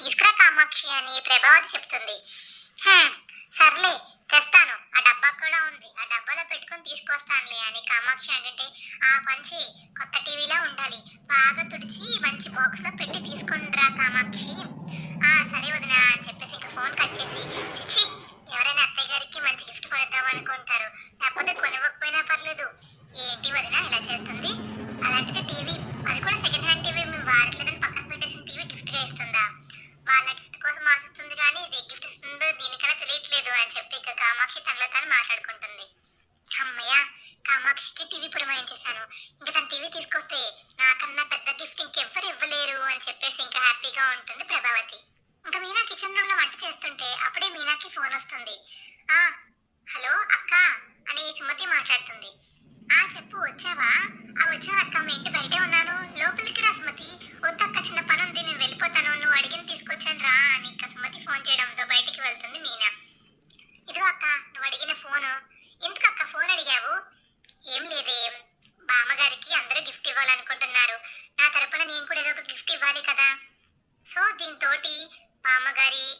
తీసుకురా కామాక్షి అని ప్రభావతి చెప్తుంది. సర్లే తెస్తాను. ఆ డబ్బా కూడా ఉంది. ఆ డబ్బాలో పెట్టుకొని తీసుకొస్తానులే అని కామాక్షి అంటే ఆ పంచి కొత్త టీవీలో ఉంది బాగా తుడిచి మంచి బాక్స్లో పెట్టి తీసుకుని రా కామాక్షి ఆ సరే వదిన అని చెప్పేసి ఇంకా ఫోన్ కట్ చేసి చిచ్చి ఎవరైనా అత్తయ్య గారికి మంచి గిఫ్ట్ కొనిద్దాం అనుకుంటారు లేకపోతే కొనివ్వకపోయినా పర్లేదు ఏంటి వదిన ఇలా చేస్తుంది అలాంటిది టీవీ అది కూడా సెకండ్ హ్యాండ్ టీవీ మేము వాడట్లేదని పక్కన పెట్టేసిన టీవీ గిఫ్ట్గా ఇస్తుందా వాళ్ళ గిఫ్ట్ కోసం ఆశిస్తుంది కానీ ఇది గిఫ్ట్ ఇస్తుందో దీనికన్నా తెలియట్లేదు అని చెప్పి ఇక కామాక్షి తనలో తాను మాట్లాడుకుంటుంది. అమ్మయ్య కామాక్షికి టీవీ పురమాయించేశాను. ఇంకా తన టీవీ తీసుకొస్తే నాకన్నా పెద్ద గిఫ్ట్ ఇంకెవ్వరు ఇవ్వలేరు అని చెప్పేసి ఇంకా హ్యాపీగా ఉంటుంది ప్రభావతి. ఇంకా మీనా కిచెన్ రూమ్లో వంట చేస్తుంటే అప్పుడే మీనాకి ఫోన్ వస్తుంది. ఆ హలో అక్క అని సుమతి మాట్లాడుతుంది. ఆ చెప్పు వచ్చావా? ఆ వచ్చాను అక్క మీ ఇంటి బయటే ఉన్నాను. లోపలికి రా సుమతి వద్దక్క చిన్న పని ఉంది నేను వెళ్ళిపోతాను నువ్వు అడిగిన తీసుకొచ్చాను రా అని ఇక సుమతి ఫోన్ చేయడంతో బయటికి వెళ్తుంది మీనా ఇదిగో అక్క నువ్వు అడిగిన ఫోను ఎందుకు అక్క ఫోన్ అడిగావు ఏం లేదే బామ్మగారికి అందరూ గిఫ్ట్ ఇవ్వాలనుకుంటున్నారు. నా తరపున నేను కూడా ఏదో ఒక గిఫ్ట్ ఇవ్వాలి కదా. సో దీంతో బామ్మగారి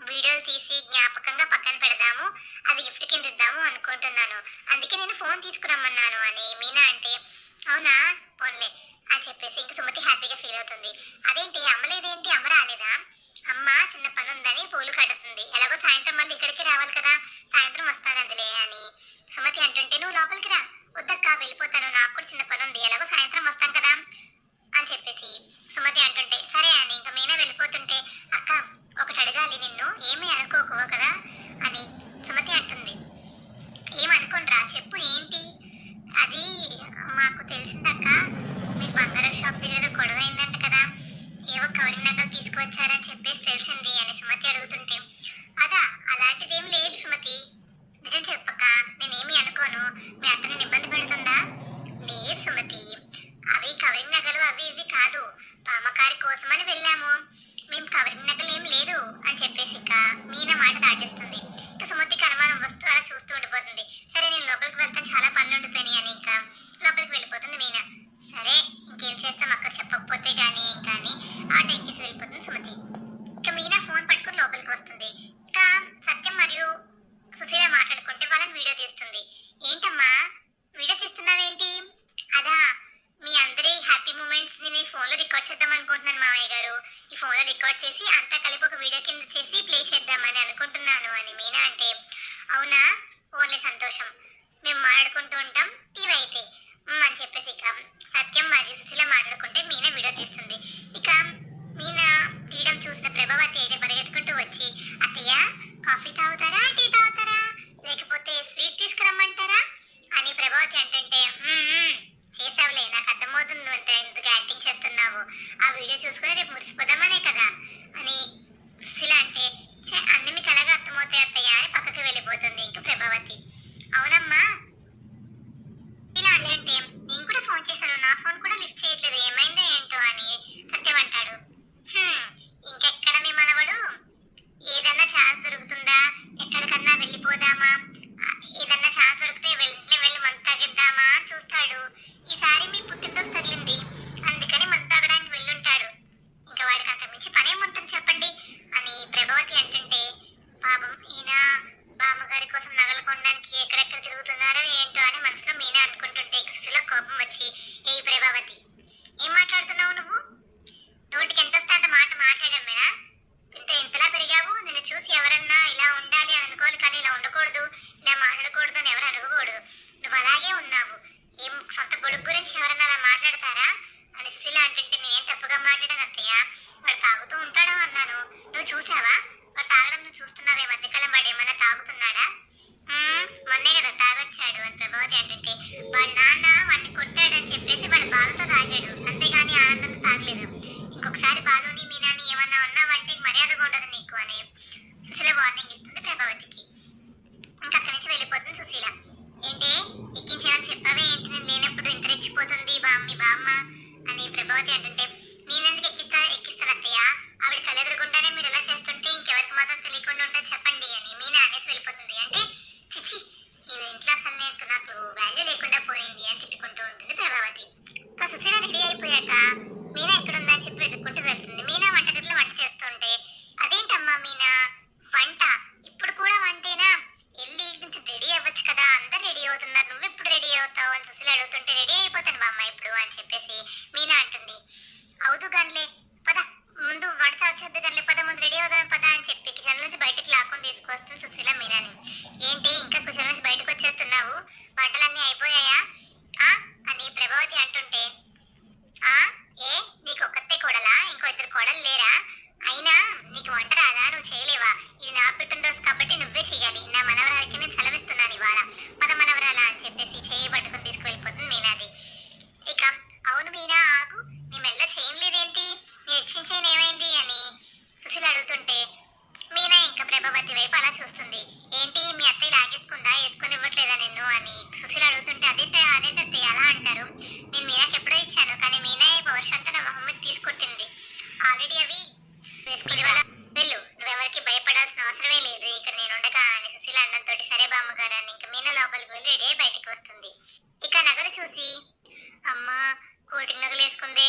వీడియోలు తీసి జ్ఞాపకంగా పక్కన పెడదాము. అది గిఫ్ట్ కింద ఇద్దాము అనుకుంటున్నాను. అందుకే నేను ఫోన్ తీసుకురమ్మన్నాను అని. మీనా అంటే అవునా? పోన్లే. అని చెప్పేసి ఇంక సుమతి హ్యాపీగా ఫీల్ అవుతుంది. అదేంటి? అమ్మలేదేంటి అమ్మ రాలేదా? అమ్మ చిన్న పని ఉందని పూలు కడుతుంది. ఎలాగో సాయంత్రం మళ్ళీ ఇక్కడికి రావాలి కదా. సాయంత్రం వస్తానందిలే అని సుమతి అంటుంటే నువ్వు లోపలికి రా. వద్దక్క వెళ్ళిపోతాను. నాకు కూడా చిన్న పని ఉంది ఎలాగో సాయంత్రం వస్తాను కదా అని చెప్పేసి సుమతి అంటుంటే సరే అని ఇంకా మీనా వెళ్ళిపోతుంటే అక్క ఒకటి అడగాలి నిన్ను. ఏమీ అనుకోకు కదా అని సుమతి అంటుంది. ఏమనుకోనరా చెప్పు ఏంటి? అది మాకు తెలిసిందక్క. మీ బంగారం షాప్ దగ్గర గొడవ అయిందంట కదా. ఏవో కవరింగ్ నగలు తీసుకువచ్చారని చెప్పేసి తెలిసింది అని సుమతి అడుగుతుంటే అదా అలాంటిదేం లేదు సుమతి నిజం చెప్పక్క నేనేమి అనుకోను మీ అత్తని ఇబ్బంది పెడుతుందా లేదు సుమతి అవి కవరింగ్ నగలు అవి ఇవి కాదు పామకారి కోసమని వెళ్ళాము మేము కవరింగ్ నగలు ఏం లేదు అని చెప్పేసి ఇక మీన మాట దాటిస్తుంది ఇక సుమతికి అనుమానం వస్తూ అలా చూస్తూ సరే నేను లోపలికి వెళ్తాను చాలా పనులు ఉండిపోయినాయి అని ఇంకా లోపలికి వెళ్ళిపోతుంది మీనా. సరే ఇంకేం చేస్తాం అక్కడ చెప్పకపోతే కానీ ఏం కానీ ఆ ఎక్కేసి వెళ్ళిపోతుంది సుమతి. ఇక మీనా ఫోన్ పట్టుకుని లోపలికి వస్తుంది. ఇక సత్యం మరియు సుశీల మాట్లాడుకుంటే వాళ్ళని వీడియో తీస్తుంది. ఏంటమ్మా? వీడియో తీస్తున్నావేంటి? అదా మీ అందరి హ్యాపీ మూమెంట్స్ నేను ఈ ఫోన్లో రికార్డ్ చేద్దాం అనుకుంటున్నాను మామయ్య గారు. ఈ ఫోన్లో రికార్డ్ చేసి అంతా కలిపి ఒక వీడియో కింద చేసి ప్లే చేద్దామని అనుకుంటున్నాను అని మీనా అంటే. అవునా? ఓన్లీ సంతోషం. మేము మాట్లాడుకుంటూ ఉంటాం. టీవీ అయితే అని చెప్పేసి ఇక సత్యం మరియు సుశీల మాట్లాడుకుంటే మీనా వీడియో తీస్తుంది. ఇక మీనా తీయడం చూసిన ప్రభావతి అయితే పరిగెత్తుకుంటూ వచ్చి అత్తయ్య కాఫీ తాగుతారా? టీ తాగుతారా? లేకపోతే స్వీట్ తీసుకురమ్మంటారా? అని ప్రభావతి అంటే చేసావులే. నాకు అర్థమవుతుంది. నువ్వు ఎంత యాక్టింగ్ చేస్తున్నావు? ఆ వీడియో చూసుకుని రేపు మురిసిపోదామనే కదా? అని సుశీల అంటే అన్ని మీకు అలాగే అర్థమవుతాయి అత్తయ్య అని పక్కకి వెళ్ళిపోతుంది. ఇంకా ప్రభావతి అవునమ్మా ఇలా అంటే నేను కూడా ఫోన్ చేశాను నా ఫోన్ కూడా లిఫ్ట్ చేయట్లేదు ఏమైందో ఏంటో అని సత్యం అంటాడు "హ్మ్, ఇంకెక్కడ మీ మనవడు ఏదన్నా ఛాన్స్ దొరుకుతుందా ఎక్కడికన్నా వెళ్ళిపోదామా ఆ, ఏదన్నా ఛాన్స్ దొరికితే వెంటనే వెళ్ళి మందు తాగిద్దామా అని చూస్తాడు ఈసారి మీ పుట్టినరోజు తగిలింది అందుకని మందు తాగడానికి వెళ్ళుంటాడు ఇంకా వాడికి అంత మించి పనేముంటుంది చెప్పండి అని ప్రభావతి అంటుంటే పాపం ఈయన బామ్మగారి కోసం నగలు కొనడానికి ఎక్కడెక్కడ తిరుగుతున్నారో ఏంటో అని మనసులో మీనా అనుకుంటుంటే ఇక సుశీల కోపం వచ్చి ఏ ప్రభావతి ఏం మాట్లాడుతున్నావు నువ్వు నోటికి ఎంత వస్తే అంత మాట మాట్లాడమేనా ఇంత ఇంతలా పెరిగావు నిన్ను చూసి ఎవరన్నా ఇలా ఉండాలి అని అనుకోవాలి కానీ ఇలా ఉండకూడదు ఇలా మాట్లాడకూడదు అని ఎవరు అడగకూడదు. నువ్వు అలాగే ఉన్నావు. ఏం సొంత కొడుకు గురించి ఎవరన్నా అలా మాట్లాడతారా? అని సుశీల అంటుంటే నేను తప్పుగా మాట్లాడాను అత్తయ్య? వాడు తాగుతూ ఉంటాడు అన్నాను. నువ్వు చూసావా? వాడు తాగడం నువ్వు చూస్తున్నావే? మధ్యకాలం వాడు ఏమన్నా తాగుతున్నాడా? మొన్నే కదా తాగొచ్చాడు అని ప్రభావతి అంటుంటే వాళ్ళ నాన్న వాడిని కొట్టాడని చెప్పేసి వాడు బాధతో తాగాడు. అంతేగాని ఆనందంతో తాగలేదు. ఇంకొకసారి బాలుని మీనాని ఏమన్నా అన్నావంటే మర్యాదగా ఉండదు నీకు అని సుశీల వార్నింగ్ ఇస్తుంది ప్రభావతికి ఇంకా అక్కడి నుంచి వెళ్ళిపోతుంది సుశీల ఏంటి? ఎక్కించాలని చెప్పావే? ఏంటి? నేను లేనప్పుడు ఇంత రెచ్చిపోతుంది బా మీ బామ్మ అని ప్రభావతి అంటుంటే నేనెందుకు ఎక్కిస్తా ఎక్కిస్తాను అత్తయ్య ఆవిడ కలెదురుగుండానే మీరు ఎలా చేస్తుంటే ఇంకెవరికి మాత్రం తెలియకుండా ఉంటుంది చెప్పండి అని మీనా అనేసి వెళ్ళిపోతుంది అంటే చిచి ఈ ఇంట్లో అసలు నాకు నాకు వాల్యూ లేకుండా పోయింది అని తిట్టుకుంటూ ఉంటుంది ప్రభావతి ఇంకా సుశీల రెడీ అయిపోయాక మీనా ఎక్కడ ఉందని చెప్పి వెతుక్కుంటూ వెళ్తుంది మీనా వంటగదిలో వంట చేస్తుంటే ఏంటి మీ అత్తయ్య లాగేసుకుందా? వేసుకొని ఇవ్వట్లేదా నిన్ను అని సుశీల అడుగుతుంటే అదేంట అదేంటి అత్తయ్య అలా అంటారు. నేను మీనాకి ఎప్పుడో ఇచ్చాను కానీ మీనా ఈ వర్షం అంతా నా మొహమ్మద్ తీసుకుంటుంది ఆల్రెడీ అవి వేసుకుని వాళ్ళ వెళ్ళు నువ్వెవరికి భయపడాల్సిన అవసరమే లేదు. ఇక్కడ నేను ఉండగా అని సుశీల అన్నంతో సరే బామ్మగారు అని ఇంకా మీనా లోపలికి వెళ్ళి రెడీ బయటికి వస్తుంది. ఇక నగలు చూసి అమ్మ కోటి నగలు వేసుకుంది